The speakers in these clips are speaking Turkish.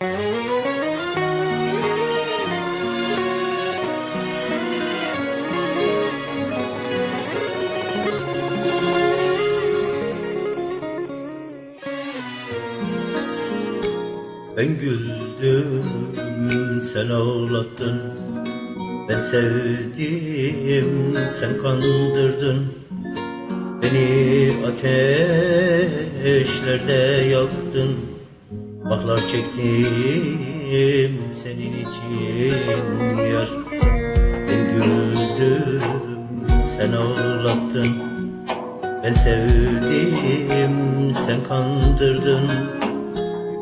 Ben güldüm, sen ağlattın. Ben sevdim, sen kandırdın. Beni ateşlerde yaktın Baklar çektim senin için yar. Ben güldüm, sen ağlattın. Ben sevdim, sen kandırdın.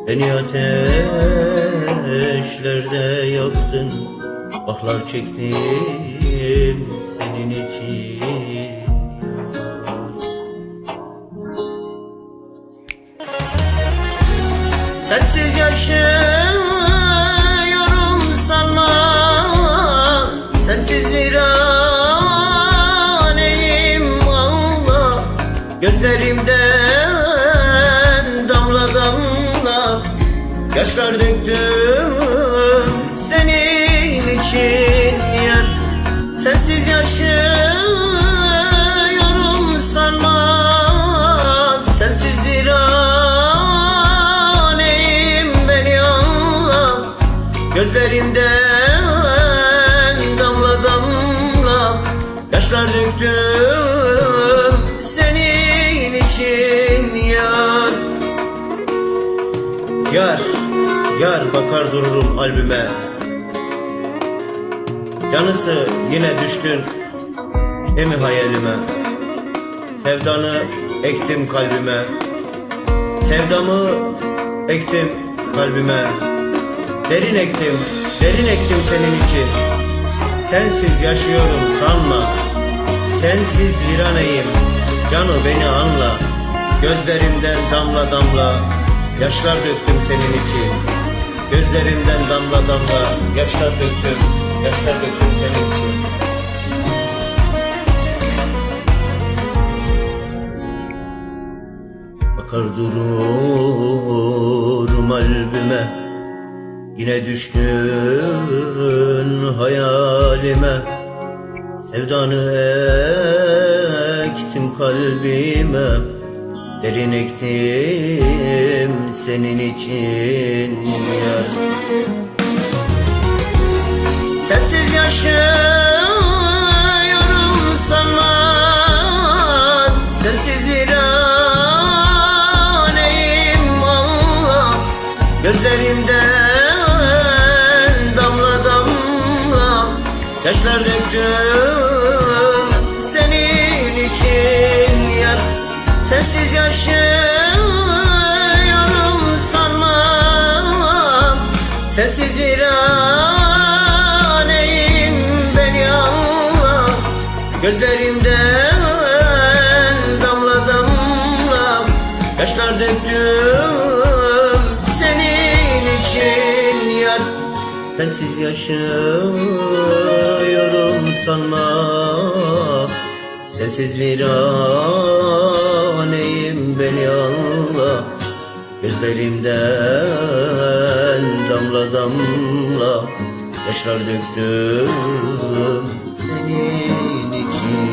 Beni ateşlerde yaktın. Baklar çektim senin için yaşıyorum sanma Sensiz viraneyim Allah Gözlerimden damla damla Yaşlar döktüm senin için Gözlerinden damla damla Yaşlar döktüm senin için yar. Yar, yar bakar dururum albüme. Canısı yine düştün Emi hayalime? Sevdanı ektim kalbime. Sevdamı ektim kalbime Derin ektim, derin ektim senin için Sensiz yaşıyorum sanma. Sensiz viraneyim. Cano beni anla. Gözlerimden damla damla Yaşlar döktüm senin için Gözlerimden damla damla Yaşlar döktüm Yaşlar döktüm senin için Bakar dururum albüme Yine düştün hayalime. Sevdanı ektim kalbime. Derin ektim senin için. Yar Sensiz yaşıyorum sanma Sensiz viraneyim Allah. Gözlerimden Döktüm senin için yar Sensiz yaşıyorum sanma Sensiz viraneyim beni anla Gözlerimden damla damla Yaşlar döktüm senin için yar Sensiz yaşıyorum sanma Sensiz viraneyim beni anla Gözlerimden damla damla Yaşlar döktüm senin için